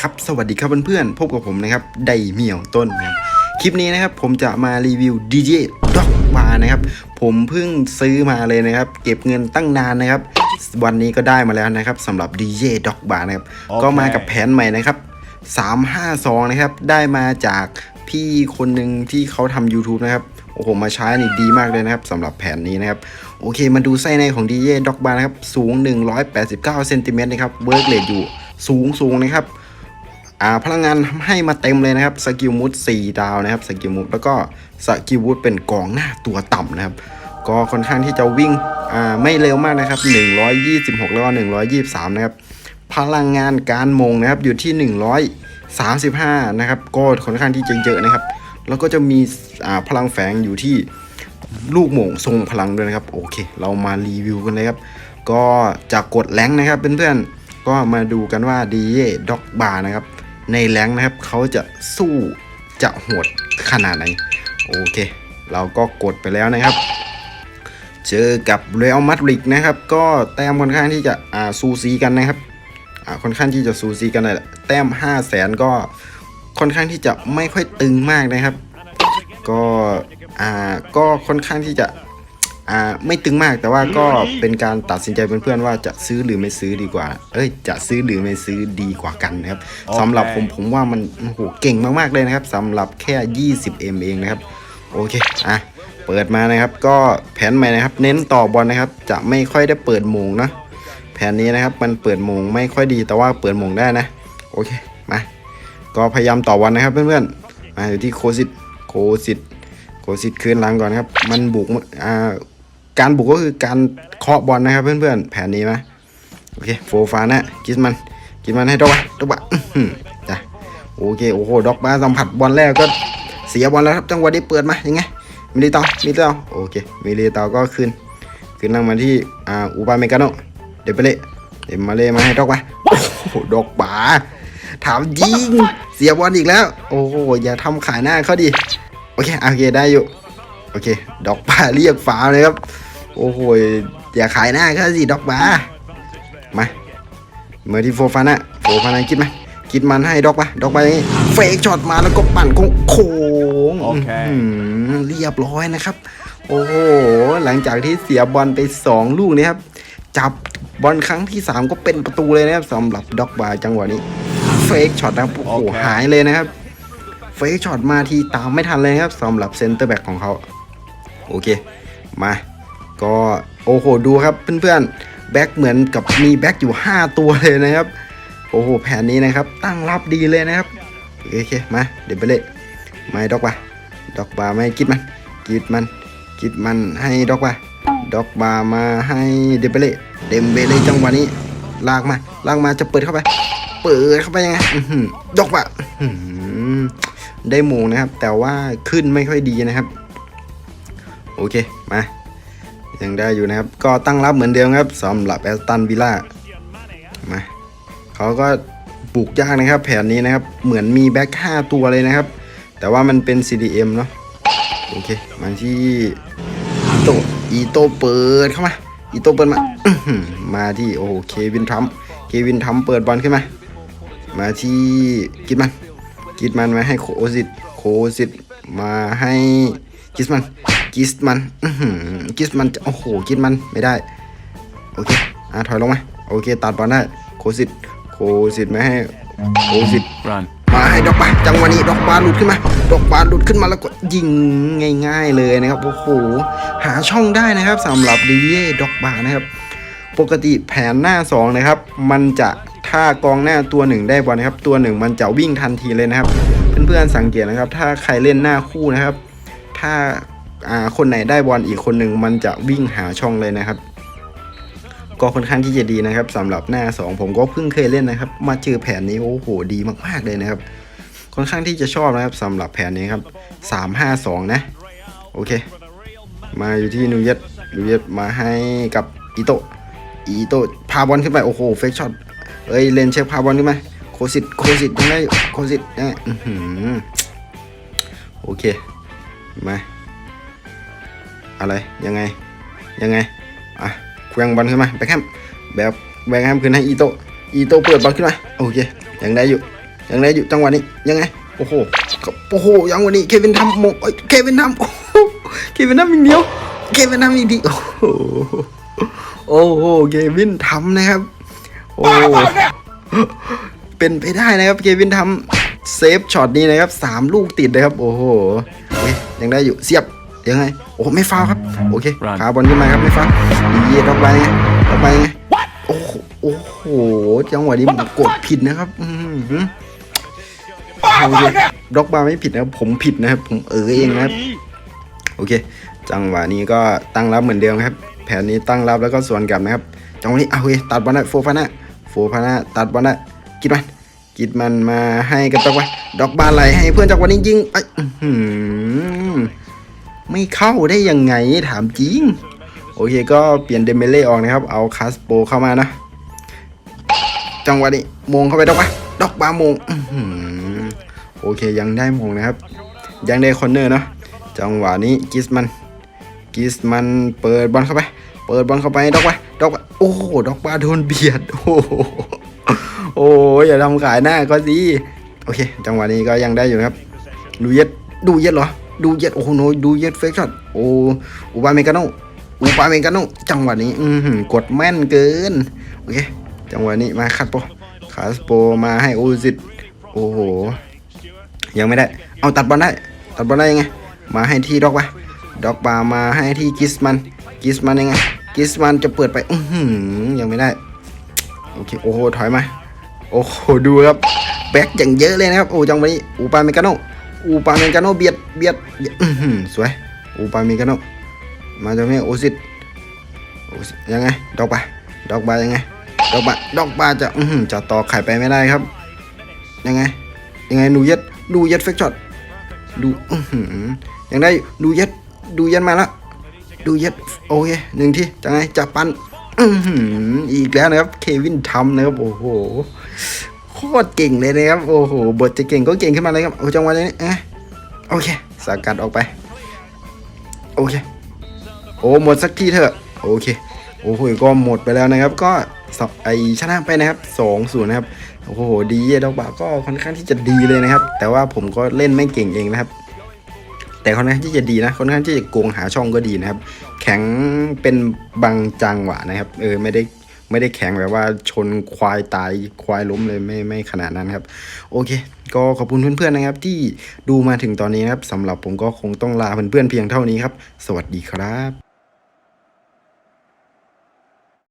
ครับ สวัสดีครับเพื่อนๆ พบกับผมนะครับ ไดเหมี่ยวต้นนะครับคลิปนี้นะครับผมจะมารีวิว DJ ด็อกบาร์นะครับ ผมเพิ่งซื้อมาเลยนะครับ เก็บเงินตั้งนานนะครับ วันนี้ก็ได้มาแล้วนะครับสำหรับ DJ ด็อกบาร์นะครับโอเคก็มากับแผนใหม่นะครับ 352 นะครับ ได้มาจากพี่คนหนึ่งที่เขาทำ YouTube นะครับโอ้โห มาใช้นี่ดีมากเลยนะครับสำหรับแผนนี้นะครับ โอเค มาดูไส้ในของ DJ ด็อกบาร์นะครับ สูง 189เซนติเมตรนะครับเวิร์กเลดอยู่สูงสูงนะครับ อ่าพลังงานให้มาเต็มเลยนะครับสกิลมูด4ดาวนะครับสกิลมูดแล้วก็สกิลวูดเป็นกองหน้าตัวต่ำนะครับ ก็ค่อนข้างที่จะวิ่งอ่าไม่เร็วมากนะครับ 126 แล้วก็123 นะครับ พลังงานการมงนะครับอยู่ที่ 135 นะครับก็ค่อนข้างที่จะเยอะนะครับ แล้วก็จะมีอ่าพลังแฝงอยู่ที่ลูกโหมงทรงพลังด้วยนะครับโอเค เรามารีวิวกันเลยครับ ก็จากกดแรงนะครับเพื่อนๆก็มาดูกันว่าดีเย่ด็อกบาร์นะครับ ในแรงนะครับเขาจะสู้จะโหดขนาดไหน โอเค เราก็กดไปแล้วนะครับ เจอกับเรอัลมาดริดนะครับ ก็แต้มค่อนข้างที่จะอ่าซูซีกันนะครับอ่าค่อนข้างที่จะซูซีกันเลยแหละแต้ม 5 0 0แสนก็ค่อนข้างที่จะไม่ค่อยตึงมากนะครับ ก็อ่าก็ค่อนข้างที่จะ อ่าไม่ตึงมากแต่ว่าก็เป็นการตัดสินใจเพื่อนๆว่าจะซื้อหรือไม่ซื้อดีกว่า เอ้ยจะซื้อหรือไม่ซื้อดีกว่ากันนะครับโอเคสำหรับผมผมว่ามันโอ้โหเก่งมากๆเลยนะครับสำหรับแค่ 20M เองนะครับ โอเคอะเปิดมานะครับ ก็แผนใหม่นะครับ เน้นต่อบอลนะครับ จะไม่ค่อยได้เปิดโมงนะแผนนี้นะครับมันเปิดโมงไม่ค่อยดีแต่ว่าเปิดโมงได้นะ โอเคมาก็พยายามต่อบอลนะครับเพื่อนๆมาอยู่ที่โคซิตโคซิตโคสิตคืนหลังก่อนครับ มันบุกอ่า การบุกก็คือการเคาะบอลนะครับเพื่อนๆ แผนนี้ไหมโอเคโฟฟานะกิสมันกิสมันให้ดอกบะดอกบะจ้ะโอเคโอ้โหดอกบาสัมผัสบอลแรกก็เสียบอลแล้วครับจังหวะนี้เปิดมายังไงมิลิตามิลิตาโอเคมิลิตาก็ขึ้นขึ้นนั่งมาที่อ่าอูปาเมกาโนเดเปเล่เดมาเล่มาให้ดอกบะโอ้โหดอกบาถามจริงเสียบอลอีกแล้ว โอ้โหอย่าทำขายหน้าเขาดิโอเคโอเคได้อยู่ โอเค ดอกบาเรียกฟ้าเลยครับ โอ้โหอย่าขายหน้าเขาสิดอกบามาเมื่อที่โฟฟานะโฟฟานะคิดไหมคิดมันให้ดอกบาดอกบาอย่างนี้เฟกช็อตมาแล้วก็ปั่นโค้งโค้งโอเคอื้อหือเรียบร้อยนะครับ โอ้โหหลังจากที่เสียบอลไป 2 ลูกนี้ครับ จับบอลครั้งที่ 3 ก็เป็นประตูเลยนะครับสำหรับด็อกบาร์จังหวะนี้เฟกช็อตนะครับโอ้โหโอเคหายเลยนะครับเฟกช็อตมาทีตามไม่ทันเลยครับสำหรับเซนเตอร์แบ็กของเขา โอเค มา ก็โอ้โหดูครับเพื่อนๆแบ็กเหมือนกับมีแบ็กอยู่ 5 ตัวเลยนะครับ โอ้โหแผนนี้นะครับ ตั้งรับดีเลยนะครับ โอเค มา เดี๋ยวไปเล่ไม่ดอกบาดอกบาไม่กิดมันกิดมันกิดมันให้ดอกบาดอกบามาให้เดเบเล่เดมเบเล่จังหวะนี้ ลากมาลากมาจะเปิดเข้าไป เปิดเข้าไปยังไงดอกบาได้หมูนะครับ แต่ว่าขึ้นไม่ค่อยดีนะครับ โอเค มา ยังได้อยู่นะครับ ก็ตั้งรับเหมือนเดิมครับสำหรับแอสตันวิลล่ามาเขาก็บุกยากนะครับ แผนนี้นะครับ เหมือนมีแบ็ค5ตัวเลยนะครับ แต่ว่ามันเป็น CDM เนาะโอเคมาที่อีโตอีโตเปิดเข้ามาอีโตเปิดมา มาที่โอ้โหเควินทรัมเควินทรัมเปิดบอลขึ้นมา มาที่กิดมันกิดมันมาให้โคสิตโคสิตมาให้กิสมัน กิสมันอื้อหือกิสมันจะโอ้โหกิสมันไม่ได้ โอเคอะถอยลงมาโอเค ตัดบอลได้โคสิตโคสิตไม่ให้โคสิต run มาให้ดอกบาจังหวะนี้ดอกบาหลุดขึ้นมา ดอกบาหลุดขึ้นมาแล้วก็ยิงง่าย ๆ เลยนะครับโอ้โหหาช่องได้นะครับสำหรับดีเย่ดอกบานะครับ ปกติแผนหน้า 2 นะครับ มันจะถ้ากองหน้าตัวหนึ่งได้บอลนะครับ ตัวหนึ่งมันจะวิ่งทันทีเลยนะครับ เพื่อนๆสังเกตนะครับ ถ้าใครเล่นหน้าคู่นะครับ ถ้าอ่า คนไหนได้บอลอีกคนหนึ่งมันจะวิ่งหาช่องเลยนะครับ ก็ค่อนข้างที่จะดีนะครับสำหรับหน้า 2 ผมก็เพิ่งเคยเล่นนะครับ มาเจอแผนนี้โอ้โหดีมากๆเลยนะครับ ค่อนข้างที่จะชอบนะครับสำหรับแผนนี้ครับ352 นะ โอเค มาอยู่ที่นูเยตนูเยตมาให้กับอีโตอีโตพาบอลขึ้นไป โอ้โหเฟกช็อตเอ้ยเลนเช็คพาบอลขึ้นมาโคสิตโคสิตยังได้โคสิตยังไงอื้อหือโอเค มา อะไร ยังไง ยังไง อะเคว้งบอลขึ้นมาแบ็คแฮมแบบแบ็คแฮมขึ้นให้อีโตอีโตเปิดบอลขึ้นมา โอเค ยังได้อยู่ ยังได้อยู่จังหวะนี้ ยังไง โอ้โห โอ้โห ยังวันนี้ เควินทำมงเอ้ยเควินทำโอ้โหเควินทำอีกเดียว เควินทำอีกทีโอ้โห โอ้โห เควินทำนะครับ โอ้เป็นไปได้นะครับ เควินทำเซฟช็อตนี้นะครับสามลูกติดนะครับ โอ้โห ยังได้อยู่ เสียบ ยังไง โอ้โหไม่ฟาวล์ครับ โอเค Run ขาบอลขึ้นมาครับ ไม่ฟาวล์ดีเย่ต่อไปไงต่อไปไงโอ้โหโอ้โห จังหวะนี้ผมกดผิดนะครับ อือหือโอเคด็อกบาร์ไม่ผิดนะครับ ผมผิดนะครับ ผมเออเองนะครับ โอเค จังหวะนี้ก็ตั้งรับเหมือนเดิมครับ แผนนี้ตั้งรับแล้วก็สวนกลับนะครับ จังหวะนี้เอาเว้ยตัดบอลได้โฟฟาน่าโฟฟาน่าตัดบอลได้กิดมันกิดมันมาให้กับด็อกบาร์ด็อกบาร์ไหลให้เพื่อนจังหวะนี้ยิงไอ้ยอื้อหือ ไม่เข้าได้ยังไงถามจริง โอเคก็เปลี่ยนเดเมเล่ออกนะครับ เอาคาสโปเข้ามานะ จังหวะนี้มงเข้าไปดอกบาร์ด็อกบามงโอเคยังได้มงนะครับ ยังได้คอนเนอร์เนาะจังหวะนี้กิสมันกิสมันเปิดบอลเข้าไป เปิดบอลเข้าไปดอกไปดอกไปโอ้โหดอกปลาโดนเบียดโอ้โหอ้ยอย่าทำขายหน้าก็สิโอเค จังหวะนี้ก็ยังได้อยู่นะครับดูเย็ดดูเย็ดเหรอ ดูเย็ดโอ้โหโนดูเย็ดเฟกช็อตโอ้อุบาเมกาโนอุบาเมกาโนจังหวะนี้ อือหือกดแม่นเกิน โอเค จังหวะนี้มาคัดโปคาสโปมาให้โอซิตโอ้โห ยังไม่ได้ เอาตัดบอลได้ ตัดบอลได้ยังไง มาให้ที่ด็อกไปด็อกบาร์มาให้ที่กิสมันกิสมันยังไงกิสมันจะเปิดไป อือหือยังไม่ได้ โอเค โอ้โห ถอยมา โอ้โห ดูครับ แบ็กอย่างเยอะเลยนะครับ โอ้จังหวะนี้อูปาเมกาโน อูปาเมกาโนเบียดเบียดเบียดอือหือสวยอูปาเมกาโนมาจากนี้โอซิตโอซิตยังไงดอกบาดอกบายังไงดอกบาดอกบาจะอือหือจะต่อไข่ไปไม่ได้ครับ ยังไง ยังไงดูเย็ดดูเย็ดเฟกช็อตดูอื้อหือยังได้ดูเย็ดดูเย็ดมาแล้วดูเย็ดโอเคหนึ่งที่จะไงจะปันอื้อหืออีกแล้วนะครับเควินทำนะครับโอ้โห โคตรเก่งเลยนะครับ โอ้โห บทจะเก่งก็เก่งขึ้นมาเลยครับ โอ้จังหวะนี้อ๊ะโอเคสกัดออกไป โอเค โอ้ หมดสักทีเถอะ โอเค โอ้โห ก็หมดไปแล้วนะครับ ก็ไอชนะไปนะครับสองศูนย์นะครับ โอ้โห ดีเยดอกบาก็ค่อนข้างที่จะดีเลยนะครับ แต่ว่าผมก็เล่นไม่เก่งเองนะครับแต่ค่อนข้างที่จะดีนะค่อนข้างที่จะโกงหาช่องก็ดีนะครับ แข็งเป็นบางจังหวะนะครับ เออไม่ได้ ไม่ได้แข็งแบบว่าชนควายตายควายล้มเลยไม่ไม่ขนาดนั้นครับ โอเค ก็ขอบคุณเพื่อนๆนะครับ ที่ดูมาถึงตอนนี้นะครับสำหรับผมก็คงต้องลาเพื่อนๆเพียงเท่านี้ครับ สวัสดีครับ